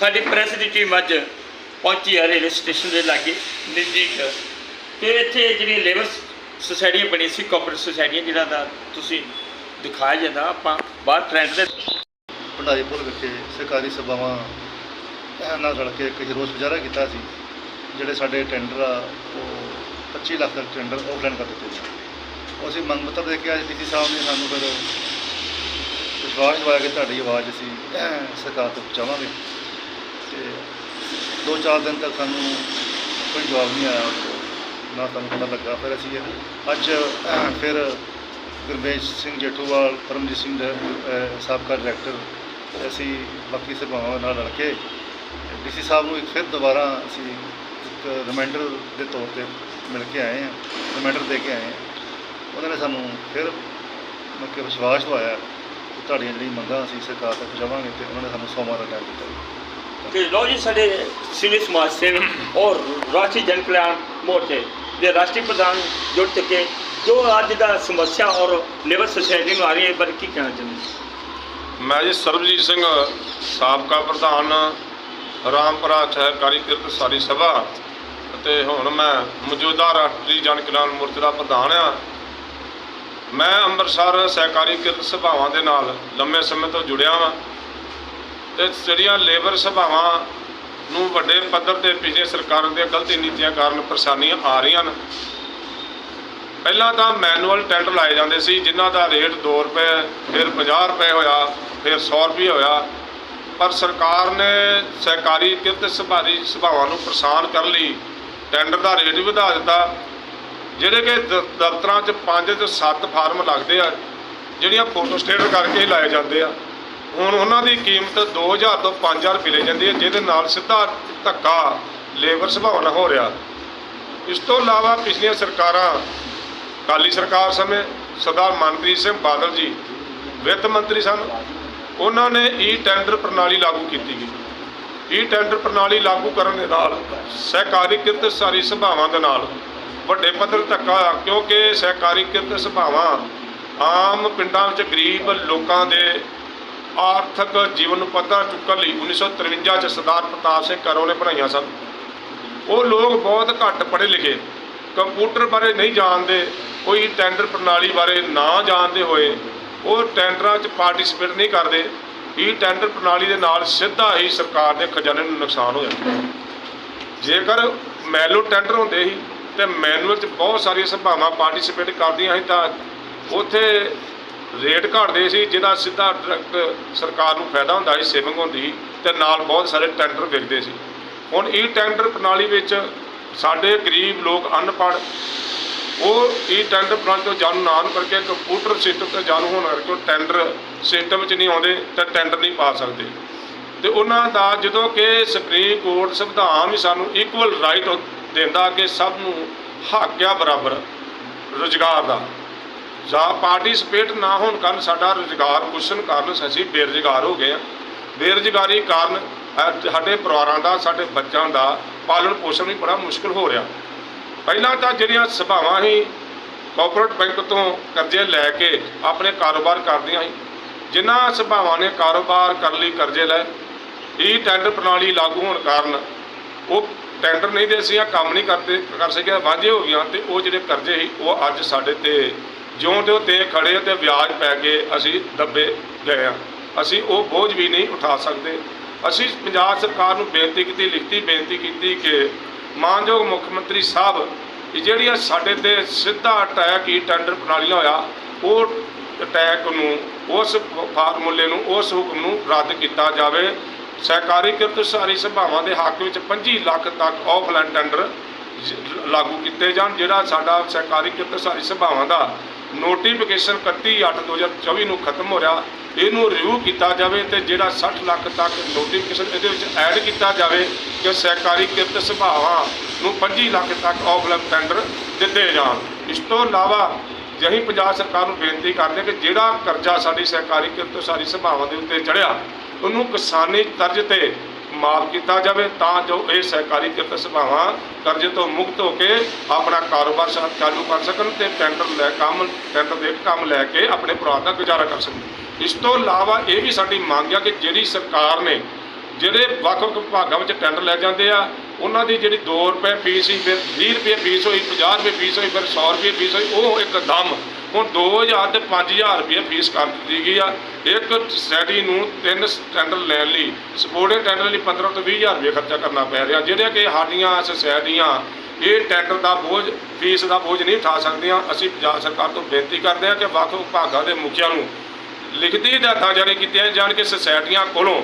ਸਾਡੀ ਪ੍ਰੈਸ ਦੀ ਟੀਮ ਅੱਜ ਪਹੁੰਚੀ ਹੈ ਰੇਲਵੇ ਸਟੇਸ਼ਨ ਦੇ ਲਾਗੇ, ਨਜ਼ਦੀਕ। ਤੇ ਇੱਥੇ ਜਿਹੜੀ ਲੇਬਰ ਸੁਸਾਇਟੀ ਬਣੀ ਸੀ ਕੋਆਪਰੇਟਿਵ ਸੁਸਾਇਟੀ ਜਿਹੜਾ ਦਾ ਤੁਸੀਂ ਦਿਖਾਇਆ ਜਾਂਦਾ। ਆਪਾਂ ਬਾਹਰ ਟ੍ਰੈਂਡ ਦੇ ਭੰਡਾਰੀਪੁਰ ਵਿਖੇ ਸਰਕਾਰੀ ਸਭਾਵਾਂ ਨਾਲ ਰਲ ਕੇ ਇੱਕ ਰੋਸ ਮੁਜ਼ਾਹਰਾ ਕੀਤਾ ਸੀ, ਜਿਹੜੇ ਸਾਡੇ ਟੈਂਡਰ ਆ, ਉਹ 25 ਲੱਖ ਦਾ ਟੈਂਡਰ ਆਫਲਾਈਨ ਕਰ ਦਿੱਤੇ ਸੀ। ਉਹ ਅਸੀਂ ਮੰਗ ਪੱਤਰ ਦੇ ਕੇ ਅੱਜ ਡੀਸੀ ਸਾਹਿਬ ਨੇ ਸਾਨੂੰ ਫਿਰ ਵਿਸ਼ਵਾਸ ਦਿਵਾਇਆ ਕਿ ਤੁਹਾਡੀ ਆਵਾਜ਼ ਅਸੀਂ ਸਰਕਾਰ ਤੱਕ ਪਹੁੰਚਾਵਾਂਗੇ ਤੇ ਦੋ ਚਾਰ ਦਿਨ ਤੱਕ ਸਾਨੂੰ ਕੋਈ ਜਵਾਬ ਨਹੀਂ ਆਇਆ ਨਾ ਸਾਨੂੰ ਪਤਾ ਲੱਗਾ। ਫਿਰ ਅਸੀਂ ਅੱਜ ਫਿਰ ਗੁਰਬੇਜ ਸਿੰਘ ਜੇਠੂਵਾਲ ਪਰਮਜੀਤ ਸਿੰਘ ਦੇ, ਸਾਬਕਾ ਡਾਇਰੈਕਟਰ ਅਸੀਂ ਬਾਕੀ ਸਭਾਵਾਂ ਨਾਲ ਰਲ ਕੇ ਡੀਸੀ ਸਾਹਿਬ ਨੂੰ ਇੱਕ ਫਿਰ ਦੁਬਾਰਾ ਅਸੀਂ ਇੱਕ ਰਿਮਾਈਂਡਰ ਦੇ ਤੌਰ ਤੇ ਮਿਲ ਕੇ ਆਏ ਹਾਂ। ਰਿਮਾਈਂਡਰ ਦੇ ਕੇ ਆਏ ਹਾਂ। ਉਹਨਾਂ ਨੇ ਸਾਨੂੰ ਫਿਰ ਮਤਲਬ ਕਿ ਵਿਸ਼ਵਾਸ ਦਵਾਇਆ ਤੁਹਾਡੀਆਂ ਜਿਹੜੀਆਂ ਮੰਗਾਂ ਅਸੀਂ ਸਰਕਾਰ ਤੱਕ ਪਹੁੰਚਾਵਾਂਗੇ ਤੇ ਉਹਨਾਂ ਨੇ ਸਾਨੂੰ ਸੋਮਵਾਰ ਦਾ ਟਾਈਮ ਦਿੱਤਾ। ਕਿ ਲੋ ਜੀ ਸਾਡੇ ਸਿਵਲ ਸਮਾਜ ਸੇਵਕ ਔਰ ਰਾਸ਼ਟਰੀ ਜਨ ਕਲਿਆਣ ਮੋਰਚੇ ਦੇ ਰਾਸ਼ਟਰੀ ਪ੍ਰਧਾਨ ਜੁੜ ਚੁੱਕੇ ਜੋ ਅੱਜ ਦਾ ਸਮੱਸਿਆ ਔਰ ਲੇਬਰ ਸੁਸਾਇਟੀ ਨੂੰ ਆ ਰਹੀ ਹੈ ਪਰ ਕੀ ਕਹਿਣਾ ਚਾਹੁੰਦੇ ਮੈਂ ਜੀ ਸਰਬਜੀਤ ਸਿੰਘ, ਸਾਬਕਾ ਪ੍ਰਧਾਨ, ਰਾਮਪੁਰਾ ਸਹਿਕਾਰੀ ਕਿਰਤ ਸਾਰੀ ਸਭਾ ਅਤੇ ਹੁਣ ਮੈਂ ਮੌਜੂਦਾ ਰਾਸ਼ਟਰੀ ਜਨ ਕਲਿਆਣ ਮੋਰਚੇ ਦਾ ਪ੍ਰਧਾਨ ਆ ਮੈਂ ਅੰਮ੍ਰਿਤਸਰ ਸਹਿਕਾਰੀ ਕਿਰਤ ਸਭਾਵਾਂ ਦੇ ਨਾਲ ਲੰਮੇ ਸਮੇਂ ਤੋਂ ਜੁੜਿਆ ਹਾਂ ਤੇ ਜਿਹੜੀਆਂ ਲੇਬਰ ਸਭਾਵਾਂ ਨੂੰ ਵੱਡੇ ਪੱਧਰ ਤੇ ਪਿਛਲੇ ਸਰਕਾਰਾਂ ਦੀਆਂ ਗਲਤ ਨੀਤੀਆਂ ਕਾਰਨ ਪਰੇਸ਼ਾਨੀਆਂ ਆ ਰਹੀਆਂ ਨੇ ਪਹਿਲਾਂ ਤਾਂ ਮੈਨੂਅਲ ਟੈਂਡਰ ਲਾਏ ਜਾਂਦੇ ਸੀ, ਜਿਨ੍ਹਾਂ ਦਾ ਰੇਟ 2 ਰੁਪਏ, ਫਿਰ 50 ਰੁਪਏ ਹੋਇਆ, ਫਿਰ 100 ਰੁਪਏ ਹੋਇਆ। ਪਰ ਸਰਕਾਰ ਨੇ ਸਹਿਕਾਰੀ ਕਿਰਤ ਸਭਾਰੀ ਸਭਾਵਾਂ ਨੂੰ ਪਰੇਸ਼ਾਨ ਕਰਨ ਲਈ। ਟੈਂਡਰ ਦਾ ਰੇਟ ਵੀ ਵਧਾ ਦਿੱਤਾ, ਜਿਹੜੇ ਕਿ ਦਫ਼ਤਰਾਂ 'ਚ 5 ਤੋਂ 7 ਫਾਰਮ ਲੱਗਦੇ ਆ, ਜਿਹੜੀਆਂ ਫੋਟੋ ਸਟੇਟ ਕਰਕੇ ਹੀ ਲਾਏ ਜਾਂਦੇ ਆ। ਹੁਣ ਉਹਨਾਂ ਦੀ ਕੀਮਤ 2000 ਤੋਂ 5000 ਰੁਪਏ ਲੈ ਜਾਂਦੀ ਹੈ, ਜਿਹਦੇ ਨਾਲ ਸਿੱਧਾ ਧੱਕਾ ਲੇਬਰ ਸੁਭਾਅ ਨਾਲ ਹੋ ਰਿਹਾ। ਇਸ ਤੋਂ ਇਲਾਵਾ ਪਿਛਲੀਆਂ ਸਰਕਾਰਾਂ, ਅਕਾਲੀ ਸਰਕਾਰ ਸਮੇਂ ਸਰਦਾਰ ਮਨਪ੍ਰੀਤ ਸਿੰਘ ਬਾਦਲ ਜੀ, ਵਿੱਤ ਮੰਤਰੀ ਸਨ। ਉਹਨਾਂ ਨੇ ਈ ਟੈਂਡਰ ਪ੍ਰਣਾਲੀ ਲਾਗੂ ਕੀਤੀ ਗਈ। ਈ ਟੈਂਡਰ ਪ੍ਰਣਾਲੀ ਲਾਗੂ ਕਰਨ ਦੇ ਨਾਲ ਸਹਿਕਾਰੀ ਕਿਰਤ ਸਾਰੀ ਸਭਾਵਾਂ ਦੇ ਨਾਲ ਵੱਡੇ ਪੱਧਰ ਧੱਕਾ ਹੋਇਆ ਕਿਉਂਕਿ ਸਹਿਕਾਰੀ ਕਿਰਤ ਸਭਾਵਾਂ ਆਮ ਪਿੰਡਾਂ ਵਿੱਚ ਗਰੀਬ ਲੋਕਾਂ ਦੇ ਆਰਥਿਕ ਜੀਵਨ ਨੂੰ ਪੱਧਰ ਚੁੱਕਣ ਲਈ 1953 ਚ ਸਰਦਾਰ ਪ੍ਰਤਾਪ ਸਿੰਘ ਕਰੋ ਨੇ ਬਣਾਈਆਂ ਸਨ। ਉਹ ਲੋਕ ਬਹੁਤ ਘੱਟ ਪੜ੍ਹੇ ਲਿਖੇ, ਕੰਪਿਊਟਰ ਬਾਰੇ ਨਹੀਂ ਜਾਣਦੇ, ਕੋਈ ਟੈਂਡਰ ਪ੍ਰਣਾਲੀ ਬਾਰੇ ਨਾ ਜਾਣਦੇ ਹੋਏ ਉਹ ਟੈਂਡਰਾਂ 'ਚ ਪਾਰਟਿਸਿਪੇਟ ਨਹੀਂ ਕਰਦੇ। ਇਹ ਟੈਂਡਰ ਪ੍ਰਣਾਲੀ ਦੇ ਨਾਲ ਸਿੱਧਾ ਹੀ ਸਰਕਾਰ ਦੇ ਖਜ਼ਾਨੇ ਨੂੰ ਨੁਕਸਾਨ ਹੋ ਜਾਂਦਾ। ਜੇਕਰ ਮੈਨੂਅਲ ਟੈਂਡਰ ਹੁੰਦੇ ਸੀ ਤੇ ਮੈਨੂਅਲ 'ਚ ਬਹੁਤ ਸਾਰੀਆਂ ਸਭਾਵਾਂ ਪਾਰਟਿਸਿਪੇਟ ਕਰਦੀਆਂ ਸੀ ਤਾਂ ਉੱਥੇ ਰੇਟ ਘਟਦੇ ਸੀ, ਜਿਹਦਾ ਸਿੱਧਾ ਡਾਇਰੈਕਟ ਸਰਕਾਰ ਨੂੰ ਫਾਇਦਾ ਹੁੰਦਾ ਸੀ ਸੇਵਿੰਗ ਹੁੰਦੀ ਸੀ ਤੇ ਨਾਲ ਬਹੁਤ ਸਾਰੇ ਟੈਂਡਰ ਵਿਕਦੇ ਸੀ। ਹੁਣ ਈ ਟੈਂਡਰ ਪ੍ਰਣਾਲੀ ਵਿੱਚ ਸਾਡੇ ਗਰੀਬ ਲੋਕ ਅਨਪੜ੍ਹ, ਉਹ ਈ ਟੈਂਡਰ ਪ੍ਰਣਾਲੀ ਤੋਂ ਜਾਣੂ ਨਾ ਹੋਣ ਕਰਕੇ ਕੰਪਿਊਟਰ ਸਿਸਟਮ ਤੋਂ ਜਾਣੂ ਹੋਣ ਕਰਕੇ ਟੈਂਡਰ ਸਿਸਟਮ 'ਚ ਨਹੀਂ ਆਉਂਦੇ, ਤੇ ਟੈਂਡਰ ਨਹੀਂ ਪਾ ਸਕਦੇ। ਤੇ ਉਹਨਾਂ ਦਾ ਜਦੋਂ ਕਿ ਸੁਪਰੀਮ ਕੋਰਟ ਸੰਵਿਧਾਨ ਵੀ ਸਾਨੂੰ ਇਕੁਅਲ ਰਾਈਟ ਦਿੰਦਾ ਕਿ ਸਭ ਨੂੰ ਹੱਕ ਆ ਬਰਾਬਰ ਰੁਜ਼ਗਾਰ ਦਾ। ਜਾਂ ਪਾਰਟਿਸਿਪੇਟ ਨਾ ਹੋਣ ਕਾਰਨ ਸਾਡਾ ਰੁਜ਼ਗਾਰ ਕੁਸ਼ਨ ਕਾਰਨ ਅਸੀਂ ਬੇਰੁਜ਼ਗਾਰ ਹੋ ਗਏ ਆ ਬੇਰੁਜ਼ਗਾਰੀ ਕਾਰਨ ਸਾਡੇ ਪਰਿਵਾਰਾਂ ਦਾ, ਸਾਡੇ ਬੱਚਿਆਂ ਦਾ ਪਾਲਣ ਪੋਸ਼ਣ ਵੀ ਬੜਾ ਮੁਸ਼ਕਲ ਹੋ ਰਿਹਾ। ਪਹਿਲਾਂ ਤਾਂ ਜਿਹੜੀਆਂ ਸਭਾਵਾਂ ਸੀ ਕਾਰਪੋਰੇਟ ਬੈਂਕ ਤੋਂ ਕਰਜ਼ੇ ਲੈ ਕੇ ਆਪਣੇ ਕਾਰੋਬਾਰ ਕਰਦੀਆਂ ਸੀ। ਜਿਨ੍ਹਾਂ ਸਭਾਵਾਂ ਨੇ ਕਾਰੋਬਾਰ ਕਰਨ ਲਈ ਕਰਜ਼ੇ ਲਏ ਈ ਟੈਂਡਰ ਪ੍ਰਣਾਲੀ ਲਾਗੂ ਹੋਣ ਕਾਰਨ ਉਹ ਟੈਂਡਰ ਨਹੀਂ ਦੇ ਸੀ ਜਾਂ ਕੰਮ ਨਹੀਂ ਕਰਦੇ, ਕਰ ਸਕਿਆ ਵਾਂਝੇ ਹੋ ਗਈਆਂ ਤੇ ਉਹ ਜਿਹੜੇ ਕਰਜ਼ੇ ਸੀ, ਉਹ ਅੱਜ ਸਾਡੇ ਤੇ ਜਿਉਂ ਤੇ ਉਹ ਤੇ ਖੜੇ ਤੇ ਵਿਆਜ ਪੈ ਕੇ ਅਸੀਂ ਦੱਬੇ ਗਏ ਆ ਅਸੀਂ ਉਹ ਬੋਝ ਵੀ ਨਹੀਂ ਉਠਾ ਸਕਦੇ। ਅਸੀਂ ਪੰਜਾਬ ਸਰਕਾਰ ਨੂੰ ਬੇਨਤੀ ਕੀਤੀ, ਲਿਖਤੀ ਬੇਨਤੀ ਕੀਤੀ ਕਿ ਮਾਨਯੋਗ ਮੁੱਖ ਮੰਤਰੀ ਸਾਹਿਬ ਜਿਹੜੀਆਂ ਸਾਡੇ ਤੇ ਸਿੱਧਾ ਅਟੈਕ ਹੀ ਟੈਂਡਰ ਪ੍ਰਣਾਲੀ ਹੋਇਆ, ਉਹ ਅਟੈਕ ਨੂੰ, ਉਸ ਫਾਰਮੂਲੇ ਨੂੰ, ਉਸ ਹੁਕਮ ਨੂੰ ਰੱਦ ਕੀਤਾ ਜਾਵੇ। ਸਹਿਕਾਰੀ ਕਿਰਤ ਸਾਰੀ ਸਭਾਵਾਂ ਦੇ ਹੱਕ ਵਿੱਚ 25 ਲੱਖ ਤੱਕ ਆਫਲਾਈਨ ਟੈਂਡਰ ਲਾਗੂ ਕੀਤੇ ਜਾਣ, ਜਿਹੜਾ ਸਾਡਾ ਸਹਿਕਾਰੀ ਕਿਰਤ ਸਾਰੀ ਸਭਾਵਾਂ ਦਾ ਨੋਟੀਫਿਕੇਸ਼ਨ 31/8/2024 ਨੂੰ ਖਤਮ ਹੋ ਰਿਹਾ, ਇਹਨੂੰ ਰਿਵਿਊ ਕੀਤਾ ਜਾਵੇ ਤੇ ਜਿਹੜਾ 60 ਲੱਖ ਤੱਕ ਨੋਟੀਫਿਕੇਸ਼ਨ ਇਹਦੇ ਵਿੱਚ ਐਡ ਕੀਤਾ ਜਾਵੇ ਕਿ ਸਹਿਕਾਰੀ ਕਿਰਤ ਸਭਾਵਾਂ ਨੂੰ 25 ਲੱਖ ਤੱਕ ਆਫਲਾਈਨ ਟੈਂਡਰ ਦਿੱਤੇ ਜਾਣ। ਇਸ ਤੋਂ ਇਲਾਵਾ ਜਹੀਂ ਪੰਜਾਬ ਸਰਕਾਰ ਨੂੰ ਬੇਨਤੀ ਕਰਦੇ ਕਿ ਜਿਹੜਾ ਕਰਜ਼ਾ ਸਾਡੀ ਸਹਿਕਾਰੀ ਕਿਰਤ ਸਾਰੀ ਸਭਾਵਾਂ ਦੇ ਉੱਤੇ ਚੜਿਆ ਉਹਨੂੰ ਕਿਸਾਨੀ ਤਰਜ਼ ਤੇ ਮਾਫ ਕੀਤਾ ਜਾਵੇ ਤਾਂ ਜੋ ਇਹ ਸਹਿਕਾਰੀ ਕਿਰਤ ਸਭਾਵਾਂ ਕਰਜ਼ੇ ਤੋਂ ਮੁਕਤ ਹੋ ਕੇ ਆਪਣਾ ਕਾਰੋਬਾਰ ਚਾਲੂ ਕਰ ਸਕਣ ਤੇ ਟੈਂਡਰ ਲੈ ਕੰਮ, ਟੈਂਡਰ ਦੇ ਕੰਮ ਲੈ ਕੇ ਆਪਣੇ ਪਰਿਵਾਰ ਦਾ ਗੁਜ਼ਾਰਾ ਕਰ ਸਕਣ। ਇਸ ਤੋਂ ਇਲਾਵਾ ਇਹ ਵੀ ਸਾਡੀ ਮੰਗ ਹੈ ਕਿ ਜਿਹੜੀ ਸਰਕਾਰ ਨੇ, ਜਿਹੜੇ ਵੱਖ-ਵੱਖ ਵਿਭਾਗਾਂ ਵਿੱਚ ਟੈਂਡਰ ਲੈ ਜਾਂਦੇ ਆ, ਉਹਨਾਂ ਦੀ ਜਿਹੜੀ 2 ਰੁਪਏ ਫੀਸ ਸੀ, ਫਿਰ 20 ਰੁਪਏ ਫੀਸ ਹੋਈ 50 ਰੁਪਏ ਫੀਸ ਹੋਈ, ਫਿਰ 100 ਰੁਪਏ ਫੀਸ ਹੋਈ, ਉਹ ਇੱਕਦਮ ਹੁਣ 2000 ਤੇ 5000 ਰੁਪਏ ਫੀਸ ਕਰ ਦਿੱਤੀ ਗਈ ਆ। ਇੱਕ ਸਟੱਡੀ ਨੂੰ ਤਿੰਨ ਟੈਂਡਰ ਲੈਣ ਲਈ, ਸਪੋਰਟਿੰਗ ਟੈਂਡਰ ਲਈ 15 ਤੋਂ 20000 ਰੁਪਏ ਖਰਚਾ ਕਰਨਾ ਪੈ ਰਿਹਾ ਜਿਹੜੇ ਕਿ ਸਾਡੀਆਂ ਸੋਸਾਇਟੀਆਂ ਇਹ ਟੈਂਡਰ ਦਾ ਬੋਝ, ਫੀਸ ਦਾ ਬੋਝ ਨਹੀਂ ਉਠਾ ਸਕਦੀਆਂ। ਅਸੀਂ ਪੰਜਾਬ ਸਰਕਾਰ ਤੋਂ ਬੇਨਤੀ ਕਰਦੇ ਹਾਂ ਕਿ ਵੱਖ ਵਿਭਾਗਾਂ ਦੇ ਮੁਖੀਆਂ ਨੂੰ ਲਿਖਤੀ ਹਦਾਇਤਾਂ ਜਾਰੀ ਕੀਤੀਆਂ ਜਾਣ ਕਿ ਸੁਸਾਇਟੀਆਂ ਕੋਲੋਂ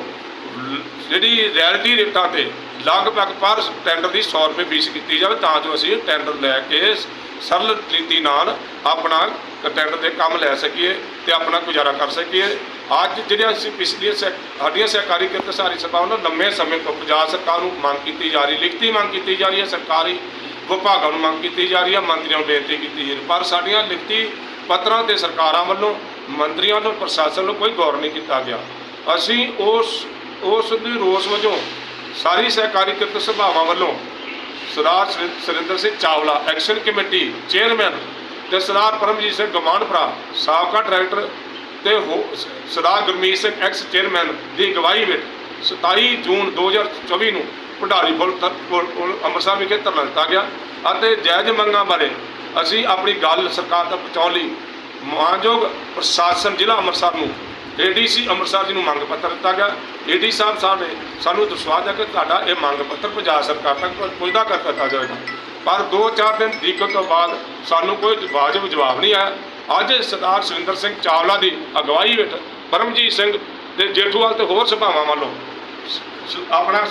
ਜਿਹੜੀ ਰੈਲਿਟੀ ਰੇਟਾਂ ਤੇ ਲਗਭਗ ਪਰ ਟੈਂਡਰ ਦੀ 100 ਰੁਪਏ ਫੀਸ ਕੀਤੀ ਜਾਵੇ ਤਾਂ ਜੋ ਅਸੀਂ ਟੈਂਡਰ ਲੈ ਕੇ ਸਰਲ ਰੀਤੀ ਨਾਲ ਆਪਣਾ ਟੈਂਡਰ ਦੇ ਕੰਮ ਲੈ ਸਕੀਏ ਤੇ ਆਪਣਾ ਗੁਜ਼ਾਰਾ ਕਰ ਸਕੀਏ। ਅੱਜ ਜਿਹੜੀਆਂ ਅਸੀਂ ਪਿਛਲੀਆਂ ਸਹਿ- ਸਾਡੀਆਂ ਸਹਿਕਾਰੀ ਕਿਰਤ ਸਾਰੀ ਸਭਾਵਾਂ ਨੂੰ ਲੰਮੇ ਸਮੇਂ ਤੋਂ ਪੰਜਾਬ ਸਰਕਾਰ ਨੂੰ ਮੰਗ ਕੀਤੀ ਜਾ ਰਹੀ, ਲਿਖਤੀ ਮੰਗ ਕੀਤੀ ਜਾ ਰਹੀ ਹੈ, ਸਰਕਾਰੀ ਵਿਭਾਗਾਂ ਨੂੰ ਮੰਗ ਕੀਤੀ ਜਾ ਰਹੀ ਹੈ, ਮੰਤਰੀਆਂ ਨੂੰ ਬੇਨਤੀ ਕੀਤੀ ਜਾ ਰਹੀ ਪਰ ਸਾਡੀਆਂ ਲਿਖਤੀ ਪੱਤਰਾਂ ਤੇ ਸਰਕਾਰਾਂ ਵੱਲੋਂ, ਮੰਤਰੀਆਂ ਨੂੰ ਪ੍ਰਸ਼ਾਸਨ ਨੂੰ ਕੋਈ ਗੌਰ ਨਹੀਂ ਕੀਤਾ ਗਿਆ। ਅਸੀਂ ਉਸ ਉਸ ਦੀ ਰੋਸ ਵਜੋਂ ਸਾਰੀ ਸਹਿਕਾਰੀ ਕਿਰਤ ਸਭਾਵਾਂ ਵੱਲੋਂ Sardar ਸਰਿ- Surinder Singh Chawla, action committee, chairman ਤੇ ਸਰਦਾਰ ਪਰਮਜੀਤ ਸਿੰਘ ਗਮਾਨ ਭਰਾ, ਸਾਬਕਾ ਡਾਇਰੈਕਟਰ ਤੇ ਹੋ- ਸਰਦਾਰ ਗੁਰਮੀਤ ਸਿੰਘ ਐਕਸ ਚੇਅਰਮੈਨ ਦੀ ਅਗਵਾਈ ਵਿੱਚ 27 ਜੂਨ 2024 ਨੂੰ ਭੰਡਾਰੀ ਫੁੱਲ ਪੁਲ ਪੁਲ ਅੰਮ੍ਰਿਤਸਰ ਵਿਖੇ ਧਰਨਾ ਦਿੱਤਾ ਗਿਆ ਅਤੇ ਜਾਇਜ਼ ਮੰਗਾਂ ਬਾਰੇ ਅਸੀਂ ਆਪਣੀ ਗੱਲ ਸਰਕਾਰ ਤੱਕ ਪਹੁੰਚਾਉਣ ਲਈ ਮਾਨਯੋਗ ਪ੍ਰਸ਼ਾਸਨ ਜ਼ਿਲ੍ਹਾ ਅੰਮ੍ਰਿਤਸਰ ਨੂੰ ਏਡੀਸੀ ਅੰਮ੍ਰਿਤਸਰ ਜੀ ਨੂੰ ਮੰਗ ਪੱਤਰ ਦਿੱਤਾ ਗਿਆ। ਏਡੀ ਸਾਹਿਬ ਸਾਹਿਬ ਨੇ ਸਾਨੂੰ ਵਿਸ਼ਵਾਸ ਹੈ ਕਿ ਤੁਹਾਡਾ ਇਹ ਮੰਗ ਪੱਤਰ ਪੰਜਾਬ ਸਰਕਾਰ ਤੱਕ ਪੁੱਜਦਾ ਕਰ ਦਿੱਤਾ ਜਾਵੇਗਾ ਪਰ 2-4 ਦਿਨ ਦਿੱਕਤ ਤੋਂ ਬਾਅਦ ਸਾਨੂੰ ਕੋਈ ਵਾਜਬ ਜਵਾਬ ਨਹੀਂ ਆਇਆ। ਅੱਜ ਸਰਦਾਰ ਸੁਰਿੰਦਰ ਸਿੰਘ ਚਾਵਲਾ ਦੀ ਅਗਵਾਈ ਵਿੱਚ ਪਰਮਜੀਤ ਸਿੰਘ ਤੇ ਜੇਠੂਵਾਲ ਤੇ ਹੋਰ ਸਭਾਵਾਂ ਵੱਲੋਂ ਸ- ਆਪਣਾ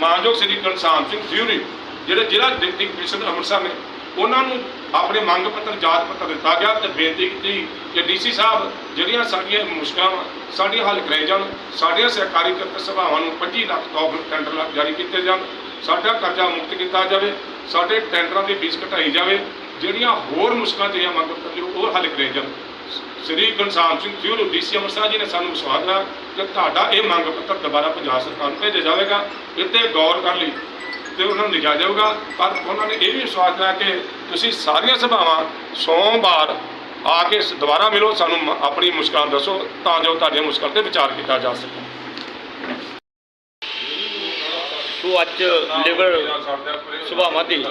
ਮਾਨਯੋਗ ਸ੍ਰੀ ਗੁਰਸਾਮ ਸਿੰਘ ਥਿਊਰੀ, ਜਿਹੜੇ ਜ਼ਿਲ੍ਹਾ ਡਿਪਟੀ ਕਮਿਸ਼ਨਰ ਅੰਮ੍ਰਿਤਸਰ ਨੇ ਉਹਨਾਂ ਨੂੰ ਆਪਣੇ ਮੰਗ ਪੱਤਰ, ਜਾਤ ਪੱਤਰ ਦਿੱਤਾ ਗਿਆ ਤੇ ਬੇਨਤੀ ਕੀਤੀ ਕਿ ਡੀਸੀ ਸਾਹਿਬ ਜਿਹੜੀਆਂ ਸਾਡੀਆਂ ਮੁਸ਼ਕਲਾਂ ਵਾ, ਸਾਡੀਆਂ ਹੱਲ ਕਰਾਈ ਜਾਣ, ਸਾਡੀਆਂ ਸਰਕਾਰੀ ਕਿਰਤ ਸਭਾਵਾਂ ਨੂੰ 25 ਲੱਖ ਤੋਂ ਟੈਂਡਰ ਜਾਰੀ ਕੀਤੇ ਜਾਣ, ਸਾਡਾ ਕਰਜ਼ਾ ਮੁਕਤ ਕੀਤਾ ਜਾਵੇ, ਸਾਡੇ ਟੈਂਡਰਾਂ ਦੀ ਫੀਸ ਘਟਾਈ ਜਾਵੇ, ਜਿਹੜੀਆਂ ਹੋਰ ਮੁਸ਼ਕਲਾਂ ਜਿਹੜੀਆਂ ਮੰਗ ਪੱਤਰ ਲਈ ਉਹ ਹੱਲ ਕਰਾਈ ਜਾਣ। ਸ੍ਰੀ ਗੁਰਸਾਮ ਸਿੰਘ ਥਿਊਰੀ ਡੀਸੀ ਅੰਮ੍ਰਿਤਸਰ ਜੀ ਨੇ ਸਾਨੂੰ ਵਿਸ਼ਵਾਸ ਦਿਵਾਇਆ ਕਿ ਤੁਹਾਡਾ ਇਹ ਮੰਗ ਪੱਤਰ ਦੁਬਾਰਾ ਪੰਜਾਬ ਸਰਕਾਰ ਨੂੰ ਭੇਜਿਆ ਜਾਵੇਗਾ, ਇੱਥੇ ਗੌਰ ਕਰਨ ਲਈ ਤੇ ਉਹਨਾਂ ਨੂੰ ਲਿਖਿਆ ਜਾਊਗਾ। ਪਰ ਉਹਨਾਂ ਨੇ ਇਹ ਵੀ ਵਿਸ਼ਵਾਸ ਦਿਵਾਇਆ ਕਿ ਤੁਸੀਂ ਸਾਰੀਆਂ ਸਭਾਵਾਂ ਸੋਮਵਾਰ ਆ ਕੇ ਦੁਬਾਰਾ ਮਿਲੋ ਸਾਨੂੰ ਆਪਣੀ ਮੁਸ਼ਕਲਾਂ ਦੱਸੋ ਤਾਂ ਜੋ ਤੁਹਾਡੀਆਂ ਮੁਸ਼ਕਲ ਤੇ ਵਿਚਾਰ ਕੀਤਾ ਜਾ ਸਕੇ। ਸੋ ਅੱਜ ਲੇਬਰ ਸਭਾਵਾਂ ਦੀ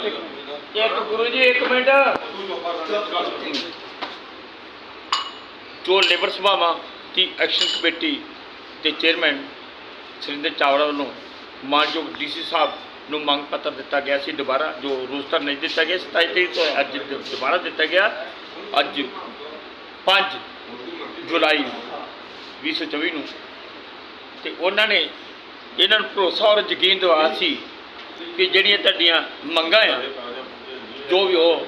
ਇੱਕ ਗੁਰੂ ਜੀ ਇੱਕ ਮਿੰਟ। ਜੋ ਲੇਬਰ ਸਭਾਵਾਂ ਦੀ ਐਕਸ਼ਨ ਕਮੇਟੀ ਤੇ ਚੇਅਰਮੈਨ ਸੁਰਿੰਦਰ ਚਾਵੜਾ ਵੱਲੋਂ ਮਾਨਯੋਗ ਡੀਸੀ ਸਾਹਿਬ ਨੂੰ ਮੰਗ ਪੱਤਰ ਦਿੱਤਾ ਗਿਆ ਸੀ, ਦੁਬਾਰਾ ਜੋ ਰੋਸਟਰ ਨਹੀਂ ਦਿੱਤਾ ਗਿਆ 27 ਤਰੀਕ ਤੋਂ ਅੱਜ ਦੁਬਾਰਾ ਦਿੱਤਾ ਗਿਆ। ਅੱਜ 5 ਜੁਲਾਈ 2024 ਨੂੰ। ਤੇ ਉਹਨਾਂ ਨੇ ਇਹਨਾਂ ਨੂੰ ਭਰੋਸਾ ਔਰ ਯਕੀਨ ਦਿਵਾਇਆ ਸੀ ਕਿ ਜਿਹੜੀਆਂ ਤੁਹਾਡੀਆਂ ਮੰਗਾਂ ਆ, ਜੋ ਵੀ ਉਹ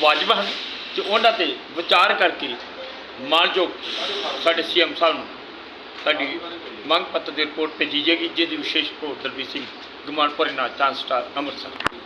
ਵਾਜਬ ਹਨ, ਤੇ ਉਹਨਾਂ ਤੇ ਵਿਚਾਰ ਕਰਕੇ ਮਾਨਯੋਗ ਸਾਡੇ ਸੀਐਮ ਸਾਹਿਬ ਨੂੰ ਸਾਡੀ ਮੰਗ ਪੱਤਰ ਦੀ ਰਿਪੋਰਟ ਭੇਜੀ ਜਾਏਗੀ, ਜਿਹਦੀ ਵਿਸ਼ੇਸ਼ ਰਿਪੋਰਟ ਦਲਬੀਰ ਸਿੰਘ ਗਮਾਨਪੁਰ ਨਾਲ ਚਾਂਸ ਸਟਾਰ ਅੰਮ੍ਰਿਤਸਰ।